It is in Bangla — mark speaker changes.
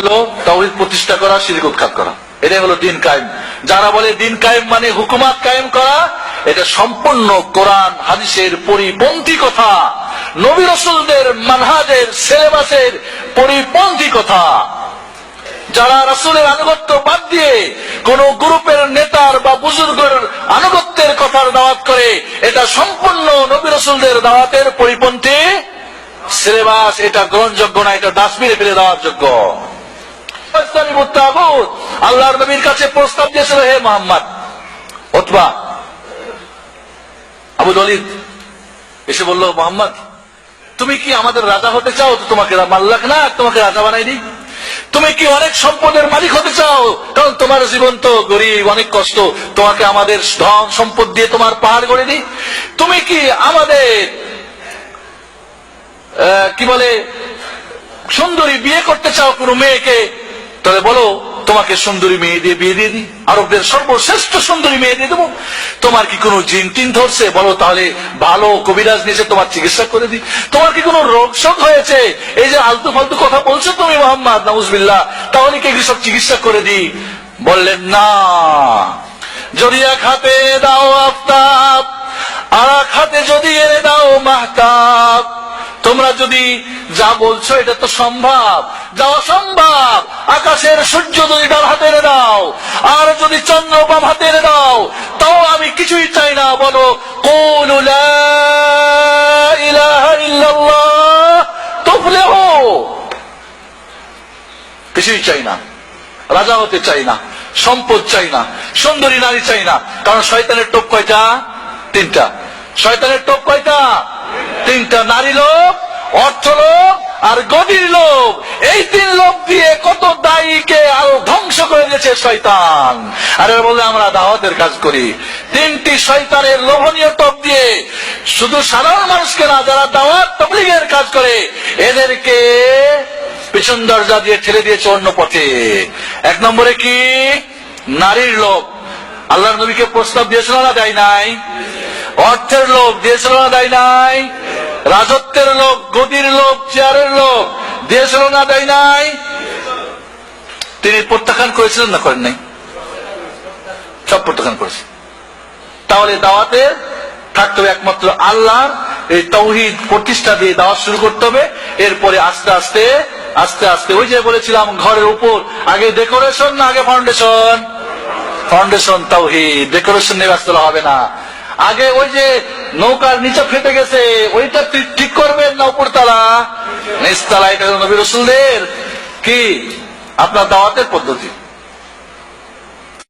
Speaker 1: হলো প্রতিষ্ঠা করা শিরিক উৎখাত করা। এটাই হলো দিন কায়েম। যারা বলে দিন কায়েম মানে হুকুমাত কায়েম করা, এটা সম্পূর্ণ কোরআন, হাদিসের পরিপন্থী কথা। নবী রসুলদের মানহাজের, সিলেবাসের পরিপন্থী কথা। যারা রাসুলের আনুগত্য বাদ দিয়ে কোন গ্রুপের নেতার বা বুজুর্গের আনুগত্যের কথার দাওয়াত করে, এটা সম্পূর্ণ নবী রসুলদের দাওয়াতের পরিপন্থী। সিলেবাস এটা গ্রহণযোগ্য না, এটা ডাস্টবিনে ফেলে দেওয়ার যোগ্য। আল্লাহর নবীর কাছে প্রস্তাব দিয়েছিল, হে মোহাম্মদ অথবা আবু দলিদ এসে বলল, মোহাম্মদ, তুমি কি আমাদের রাজা হতে চাও? তো তোমাকে মাল্লাক না, তোমাকে রাজা বানাই দিই তুমি কি অনেক সম্পদের মালিক হতে চাও? কারণ তোমার জীবন তো গরিব, অনেক কষ্ট। তোমাকে আমাদের ধন সম্পদ দিয়ে তোমার পাহাড় গড়ে দিই। তুমি কি আমাদের কি বলে, সুন্দরী বিয়ে করতে চাও? কোনো মেয়েকে তাহলে বলো, তোমাকে সুন্দরী মেয়ে দিয়ে বিয়ে দিয়ে দিই? আরবদের সর্বশ্রেষ্ঠ সুন্দরী মেয়ে দিয়ে দেবো? তোমার কি কোনো জিন টিন ধরছে? বলো তাহলে ভালো কবিরাজ নিয়েছে তোমার চিকিৎসা করে দিই। তোমার কি কোনো রোগ শোক হয়েছে? এই যে আলতু ফালতু কথা বলছো তুমি, মোহাম্মদ নাউজবিল্লাহ, তাহলে কি সব চিকিৎসা করে দিই? বললেন, না। যদি এক হাতে দাও আফতাব, আর এক হাতে যদি এনে দাও মাহতাব তোমরা যদি যা বলছো, এটা তো সম্ভব। যা অসম্ভব, আকাশের সূর্য যদি ডান হাতে দাও, আর যদি চন্দ্র বাম হাতে দাও, তাও আমি কিছুই চাই না। বলো কোন কিছুই চাই না। রাজা হতে চাই না। সম্পদ চাই না। সুন্দরী নারী চাই না। কারণ শয়তানের টোপ কয়টা? তিনটা। শয়তানের টোপ কয়টা? তিনটা নারী লোক, অর্থ লোক আর গদির লোক। এই তিন লোক দিয়ে কত দায়ীকে আরও ধ্বংস করে দিয়েছে শয়তান। আর বলে আমরা দাওয়াতের কাজ করি। তিনটি শয়তানের লোভনীয় টপ দিয়ে শুধু সাধারণ মানুষকে না, যারা দাওয়াত, তবলিগের কাজ করে, এদেরকে পিছন দরজা দিয়ে ঠেলে দিয়েছে অন্য পথে। এক নম্বরে কি? নারীর লোক আল্লাহর নবীকে প্রস্তাব দিয়েছিল না দেয় নাই। অর্থের লোক দিয়েছিল না দেয় নাই। রাজত্বের লোক গদির লোক চেয়ারের লোক দিয়েছিল না দেয় নাই। তিনি প্রত্যাখ্যান করেছিলেন না করেন নাই? সব প্রত্যাখ্যান করেছে। তাহলে দাওয়াতে থাকতে হবে একমাত্র আল্লাহ এই তৌহিদ প্রতিষ্ঠা দিয়ে দাওয়াত শুরু করতে হবে। এরপরে আস্তে আস্তে আস্তে আস্তে, ওই যে বলেছিলাম, ঘরের উপর, আগে ডেকোরেশন না আগে ফাউন্ডেশন ফাউন্ডেশন তৌহিদ ডেকোরেশন নিয়ে ব্যস্ত হবে না। আগে ওই যে নৌকার নিচে ফেটে গেছে, ওইটা ঠিক- করবেন না উপরতলা? নিচতলা এটা নবী রসুলদের কি? আপনার দাওয়াতের পদ্ধতি।